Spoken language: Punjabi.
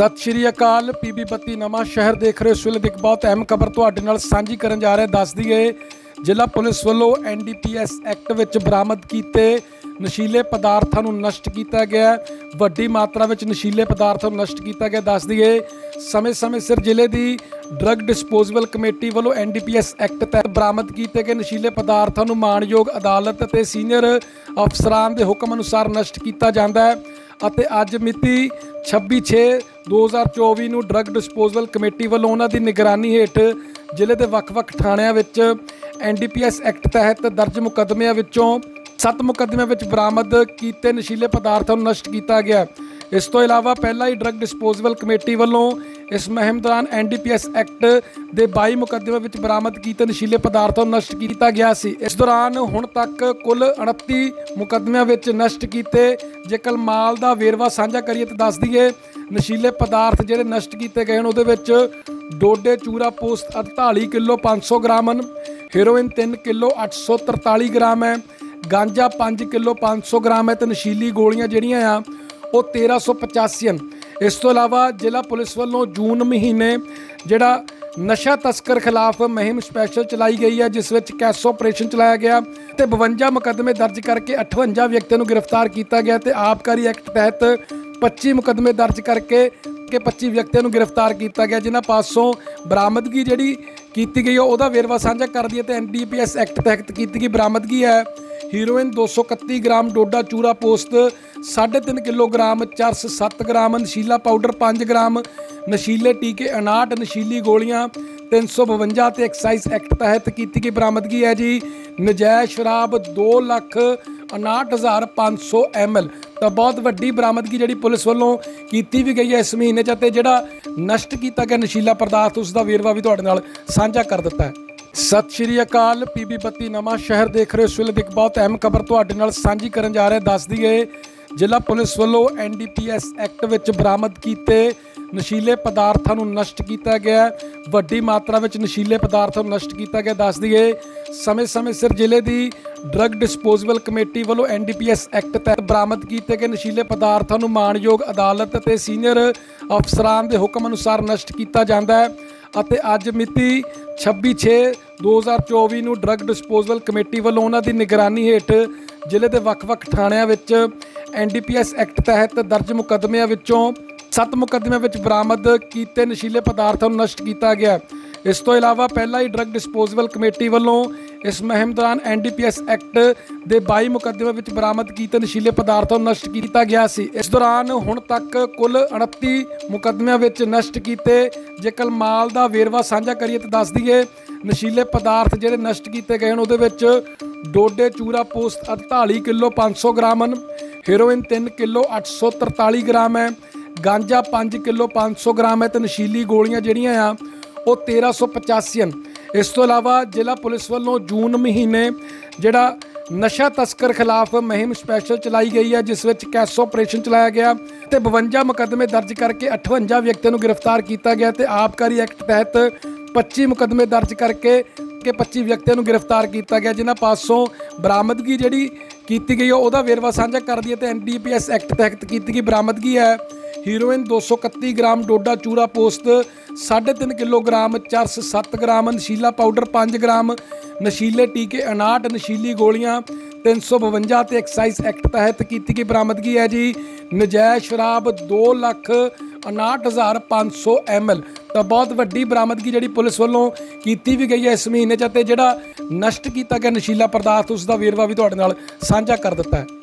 ਸਤਿ ਸ਼੍ਰੀ ਅਕਾਲ, ਪੀਬੀ ਬੱਤੀ ਨਵਾਂ ਸ਼ਹਿਰ ਦੇਖ ਰਹੇ ਹੋ ਇਸ ਵੇਲੇ ਦੀ ਇੱਕ ਬਹੁਤ ਅਹਿਮ ਖਬਰ ਤੁਹਾਡੇ ਨਾਲ ਸਾਂਝੀ ਕਰਨ ਜਾ ਰਹੇ ਹਾਂ। ਦੱਸ ਦਈਏ, ਜ਼ਿਲ੍ਹਾ ਪੁਲਿਸ ਵੱਲੋਂ ਐਨਡੀਪੀਐਸ ਐਕਟ ਵਿੱਚ ਬਰਾਮਦ ਕੀਤੇ ਨਸ਼ੀਲੇ ਪਦਾਰਥਾਂ ਨੂੰ ਨਸ਼ਟ ਕੀਤਾ ਗਿਆ ਵੱਡੀ ਮਾਤਰਾ ਵਿੱਚ ਨਸ਼ੀਲੇ ਪਦਾਰਥਾਂ ਨੂੰ ਨਸ਼ਟ ਕੀਤਾ ਗਿਆ, ਦੱਸ ਦਈਏ, ਸਮੇਂ-ਸਮੇਂ ਸਿਰ ਜ਼ਿਲ੍ਹੇ ਦੀ ਡਰੱਗ ਡਿਸਪੋਜ਼ੇਬਲ ਕਮੇਟੀ ਵੱਲੋਂ ਐਨਡੀਪੀਐਸ ਐਕਟ ਤਹਿਤ ਬਰਾਮਦ ਕੀਤੇ ਗਏ ਨਸ਼ੀਲੇ ਪਦਾਰਥਾਂ ਨੂੰ ਮਾਣਯੋਗ ਅਦਾਲਤ ਅਤੇ ਸੀਨੀਅਰ ਅਫਸਰਾਂ ਦੇ ਹੁਕਮ ਅਨੁਸਾਰ ਨਸ਼ਟ ਕੀਤਾ ਜਾਂਦਾ ਹੈ ਅਤੇ ਅੱਜ ਮਿਤੀ 26/6/2024 ਨੂੰ ਡਰੱਗ ਡਿਸਪੋਜ਼ਲ ਕਮੇਟੀ ਵੱਲੋਂ ਉਹਨਾਂ ਦੀ ਨਿਗਰਾਨੀ ਹੇਠ ਜ਼ਿਲ੍ਹੇ ਦੇ ਵੱਖ-ਵੱਖ ਥਾਣਿਆਂ ਵਿੱਚ ਐਨਡੀਪੀਐਸ ਐਕਟ ਤਹਿਤ ਦਰਜ ਮੁਕੱਦਮਿਆਂ ਵਿੱਚੋਂ 7 ਮੁਕੱਦਮਿਆਂ ਵਿੱਚ ਬਰਾਮਦ ਕੀਤੇ ਨਸ਼ੀਲੇ ਪਦਾਰਥਾਂ ਨੂੰ ਨਸ਼ਟ ਕੀਤਾ ਗਿਆ। ਇਸ ਤੋਂ ਇਲਾਵਾ ਪਹਿਲਾਂ ਹੀ ਡਰੱਗ ਡਿਸਪੋਜ਼ੇਬਲ ਕਮੇਟੀ ਵੱਲੋਂ ਇਸ ਮੁਹਿੰਮ ਦੌਰਾਨ ਐਨਡੀਪੀਐਸ ਐਕਟ ਦੇ 22 ਮੁਕੱਦਮਿਆਂ ਵਿੱਚ ਬਰਾਮਦ ਕੀਤੇ ਨਸ਼ੀਲੇ ਪਦਾਰਥਾਂ ਨੂੰ ਨਸ਼ਟ ਕੀਤਾ ਗਿਆ ਸੀ। ਇਸ ਦੌਰਾਨ ਹੁਣ ਤੱਕ ਕੁੱਲ 29 ਮੁਕੱਦਮਿਆਂ ਵਿੱਚ ਨਸ਼ਟ ਕੀਤੇ, ਜੇਕਰ ਮਾਲ ਦਾ ਵੇਰਵਾ ਸਾਂਝਾ ਕਰੀਏ ਤਾਂ ਦੱਸ ਦਈਏ, ਨਸ਼ੀਲੇ ਪਦਾਰਥ ਜਿਹੜੇ ਨਸ਼ਟ ਕੀਤੇ ਗਏ ਹਨ, ਉਹਦੇ ਵਿੱਚ ਡੋਡੇ, ਚੂਰਾ ਪੋਸਟ 48 ਕਿਲੋ 500 ਗ੍ਰਾਮ ਹਨ, ਹੈਰੋਇਨ 3 ਕਿਲੋ 843 ਗ੍ਰਾਮ ਹੈ, ਗਾਂਜਾ 5 ਕਿਲੋ 500 ਗ੍ਰਾਮ ਹੈ ਤੇ ਨਸ਼ੀਲੀ ਗੋਲੀਆਂ ਜਿਹੜੀਆਂ ਆ, ਉਹ 1385 ਹਨ। ਇਸ ਤੋਂ ਇਲਾਵਾ ਜ਼ਿਲ੍ਹਾ ਪੁਲਿਸ ਵੱਲੋਂ ਜੂਨ ਮਹੀਨੇ ਜਿਹੜਾ ਨਸ਼ਾ ਤਸਕਰ ਖਿਲਾਫ ਮੁਹਿੰਮ ਸਪੈਸ਼ਲ ਚਲਾਈ ਗਈ ਹੈ, ਜਿਸ ਵਿੱਚ ਕੈਸ ਆਪਰੇਸ਼ਨ ਚਲਾਇਆ ਗਿਆ ਤੇ 52 ਮੁਕੱਦਮੇ ਦਰਜ ਕਰਕੇ 58 ਵਿਅਕਤੀਆਂ ਨੂੰ ਗ੍ਰਿਫਤਾਰ ਕੀਤਾ ਗਿਆ ਤੇ ਆਬਕਾਰੀ ਐਕਟ ਤਹਿਤ 25 ਮੁਕੱਦਮੇ ਦਰਜ ਕਰਕੇ ਕਿ 25 ਵਿਅਕਤੀਆਂ ਨੂੰ ਗ੍ਰਿਫਤਾਰ ਕੀਤਾ ਗਿਆ, ਜਿਨ੍ਹਾਂ ਪਾਸੋਂ ਬਰਾਮਦਗੀ ਜਿਹੜੀ ਕੀਤੀ ਗਈ ਹੈ, ਉਹਦਾ ਵੇਰਵਾ ਸਾਂਝਾ ਕਰ ਦਈਏ ਤੇ ਐਨਡੀਪੀਐਸ ਐਕਟ ਤਹਿਤ ਕੀਤੀ ਗਈ ਬਰਾਮਦਗੀ ਹੈ। ਹੀਰੋਇਨ 231 ਗ੍ਰਾਮ ਡੋਡਾ ਚੂਰਾ ਪੋਸਟ 3.5 ਕਿਲੋਗ੍ਰਾਮ, ਚਰਸ 7 ਗ੍ਰਾਮ, ਨਸ਼ੀਲਾ ਪਾਊਡਰ 5 ਗ੍ਰਾਮ, ਨਸ਼ੀਲੇ ਟੀਕੇ 59 ਨਸ਼ੀਲੀ ਗੋਲੀਆਂ 352 ਤੇ ਐਕਸਾਈਜ਼ ਐਕਟ ਤਹਿਤ ਕੀਤੀ ਗਈ ਬਰਾਮਦਗੀ ਹੈ ਜੀ। ਨਜਾਇਜ਼ ਸ਼ਰਾਬ 2 ਲੱਖ 69500 ml ਤਾਂ ਬਹੁਤ ਵੱਡੀ ਬਰਾਮਦਗੀ ਜਿਹੜੀ ਪੁਲਿਸ ਵੱਲੋਂ ਕੀਤੀ ਵੀ ਗਈ ਹੈ ਇਸ ਮਹੀਨੇ 'ਚ ਅਤੇ ਜਿਹੜਾ ਨਸ਼ਟ ਕੀਤਾ ਗਿਆ ਨਸ਼ੀਲਾ ਪਦਾਰਥ, ਉਸ ਦਾ ਵੇਰਵਾ ਵੀ ਤੁਹਾਡੇ ਨਾਲ ਸਾਂਝਾ ਕਰ ਦਿੱਤਾ ਹੈ। ਸਤਿ ਸ਼੍ਰੀ ਅਕਾਲ, ਪੀਬੀ ਬੱਤੀ ਨਵਾਂ ਸ਼ਹਿਰ ਦੇਖ ਰਹੇ ਹੋ ਇਸ ਵੇਲੇ ਦੀ ਇੱਕ ਬਹੁਤ ਅਹਿਮ ਖਬਰ ਤੁਹਾਡੇ ਨਾਲ ਸਾਂਝੀ ਕਰਨ ਜਾ ਰਹੇ ਹਾਂ। ਦੱਸ ਦਈਏ, ਜ਼ਿਲ੍ਹਾ ਪੁਲਿਸ ਵੱਲੋਂ ਐਨਡੀਪੀਐਸ ਐਕਟ ਵਿੱਚ ਬਰਾਮਦ ਕੀਤੇ ਨਸ਼ੀਲੇ ਪਦਾਰਥਾਂ ਨੂੰ ਨਸ਼ਟ ਕੀਤਾ ਗਿਆ ਵੱਡੀ ਮਾਤਰਾ ਵਿੱਚ ਨਸ਼ੀਲੇ ਪਦਾਰਥਾਂ ਨੂੰ ਨਸ਼ਟ ਕੀਤਾ ਗਿਆ, ਦੱਸ ਦਈਏ, ਸਮੇਂ-ਸਮੇਂ ਸਿਰ ਜ਼ਿਲ੍ਹੇ ਦੀ ਡਰੱਗ ਡਿਸਪੋਜ਼ੇਬਲ ਕਮੇਟੀ ਵੱਲੋਂ ਐਨਡੀਪੀਐਸ ਐਕਟ ਤਹਿਤ ਬਰਾਮਦ ਕੀਤੇ ਗਏ ਨਸ਼ੀਲੇ ਪਦਾਰਥਾਂ ਨੂੰ ਮਾਣਯੋਗ ਅਦਾਲਤ ਅਤੇ ਸੀਨੀਅਰ ਅਫਸਰਾਂ ਦੇ ਹੁਕਮ ਅਨੁਸਾਰ ਨਸ਼ਟ ਕੀਤਾ ਜਾਂਦਾ ਹੈ ਅਤੇ ਅੱਜ ਮਿਤੀ 26/6/2024 ਨੂੰ ਡਰੱਗ ਡਿਸਪੋਜ਼ਲ ਕਮੇਟੀ ਵੱਲੋਂ ਉਹਨਾਂ ਦੀ ਨਿਗਰਾਨੀ ਹੇਠ ਜ਼ਿਲ੍ਹੇ ਦੇ ਵੱਖ-ਵੱਖ ਥਾਣਿਆਂ ਵਿੱਚ ਐਨਡੀਪੀਐਸ ਐਕਟ ਤਹਿਤ ਦਰਜ ਮੁਕੱਦਮਿਆਂ ਵਿੱਚੋਂ 7 ਮੁਕੱਦਮਿਆਂ ਵਿੱਚ ਬਰਾਮਦ ਕੀਤੇ ਨਸ਼ੀਲੇ ਪਦਾਰਥਾਂ ਨੂੰ ਨਸ਼ਟ ਕੀਤਾ ਗਿਆ। ਇਸ ਤੋਂ ਇਲਾਵਾ ਪਹਿਲਾਂ ਹੀ ਡਰੱਗ ਡਿਸਪੋਜ਼ੇਬਲ ਕਮੇਟੀ ਵੱਲੋਂ ਇਸ ਮੁਹਿੰਮ ਦੌਰਾਨ ਐਨਡੀਪੀਐਸ ਐਕਟ ਦੇ 22 ਮੁਕੱਦਮਿਆਂ ਵਿੱਚ ਬਰਾਮਦ ਕੀਤੇ ਨਸ਼ੀਲੇ ਪਦਾਰਥਾਂ ਨੂੰ ਨਸ਼ਟ ਕੀਤਾ ਗਿਆ ਸੀ। ਇਸ ਦੌਰਾਨ ਹੁਣ ਤੱਕ ਕੁੱਲ 29 ਮੁਕੱਦਮਿਆਂ ਵਿੱਚ ਨਸ਼ਟ ਕੀਤੇ, ਜੇਕਰ ਮਾਲ ਦਾ ਵੇਰਵਾ ਸਾਂਝਾ ਕਰੀਏ ਤਾਂ ਦੱਸ ਦਈਏ, ਨਸ਼ੀਲੇ ਪਦਾਰਥ ਜਿਹੜੇ ਨਸ਼ਟ ਕੀਤੇ ਗਏ ਹਨ, ਉਹਦੇ ਵਿੱਚ ਡੋਡੇ, ਚੂਰਾ ਪੋਸਟ 48 ਕਿਲੋ 500 ਗ੍ਰਾਮ ਹਨ, ਹੈਰੋਇਨ 3 ਕਿਲੋ 843 ਗ੍ਰਾਮ ਹੈ, ਗਾਂਜਾ 5 ਕਿਲੋ 500 ਗ੍ਰਾਮ ਹੈ ਤੇ ਨਸ਼ੀਲੀ ਗੋਲੀਆਂ ਜਿਹੜੀਆਂ ਆ, ਉਹ 1385 ਹਨ। ਇਸ ਤੋਂ ਇਲਾਵਾ ਜ਼ਿਲ੍ਹਾ ਪੁਲਿਸ ਵੱਲੋਂ ਜੂਨ ਮਹੀਨੇ ਜਿਹੜਾ ਨਸ਼ਾ ਤਸਕਰ ਖਿਲਾਫ ਮੁਹਿੰਮ ਸਪੈਸ਼ਲ ਚਲਾਈ ਗਈ ਹੈ, ਜਿਸ ਵਿੱਚ ਕੈਸ ਆਪਰੇਸ਼ਨ ਚਲਾਇਆ ਗਿਆ ਤੇ 52 ਮੁਕੱਦਮੇ ਦਰਜ ਕਰਕੇ 58 ਵਿਅਕਤੀਆਂ ਨੂੰ ਗ੍ਰਿਫਤਾਰ ਕੀਤਾ ਗਿਆ ਤੇ ਆਬਕਾਰੀ ਐਕਟ ਤਹਿਤ 25 ਮੁਕੱਦਮੇ ਦਰਜ ਕਰਕੇ ਕਿ 25 ਵਿਅਕਤੀਆਂ ਨੂੰ ਗ੍ਰਿਫਤਾਰ ਕੀਤਾ ਗਿਆ, ਜਿਨ੍ਹਾਂ ਪਾਸੋਂ ਬਰਾਮਦਗੀ ਜਿਹੜੀ ਕੀਤੀ ਗਈ ਹੈ, ਉਹਦਾ ਵੇਰਵਾ ਸਾਂਝਾ ਕਰ ਦਈਏ ਤੇ ਐਨਡੀਪੀਐਸ ਐਕਟ ਤਹਿਤ ਕੀਤੀ ਗਈ ਬਰਾਮਦਗੀ ਹੈ। ਹੀਰੋਇਨ 231 ਗ੍ਰਾਮ ਡੋਡਾ ਚੂਰਾ ਪੋਸਟ 3.5 ਕਿਲੋਗ੍ਰਾਮ ਚਰਸ 7 ਗ੍ਰਾਮ, ਨਸ਼ੀਲਾ ਪਾਊਡਰ 5 ਗ੍ਰਾਮ, ਨਸ਼ੀਲੇ ਟੀਕੇ 59 ਨਸ਼ੀਲੀ ਗੋਲੀਆਂ 352 ਤੇ ਐਕਸਾਈਜ਼ ਐਕਟ ਤਹਿਤ ਕੀਤੀ ਗਈ ਬਰਾਮਦਗੀ ਹੈ ਜੀ। ਨਜਾਇਜ਼ ਸ਼ਰਾਬ 2 ਲੱਖ 69500 ml ਤਾਂ ਬਹੁਤ ਵੱਡੀ ਬਰਾਮਦਗੀ ਜਿਹੜੀ ਪੁਲਿਸ ਵੱਲੋਂ ਕੀਤੀ ਵੀ ਗਈ ਹੈ ਇਸ ਮਹੀਨੇ 'ਚ ਅਤੇ ਜਿਹੜਾ ਨਸ਼ਟ ਕੀਤਾ ਗਿਆ ਨਸ਼ੀਲਾ ਪਦਾਰਥ, ਉਸ ਦਾ ਵੇਰਵਾ ਵੀ ਤੁਹਾਡੇ ਨਾਲ ਸਾਂਝਾ ਕਰ ਦਿੱਤਾ ਹੈ।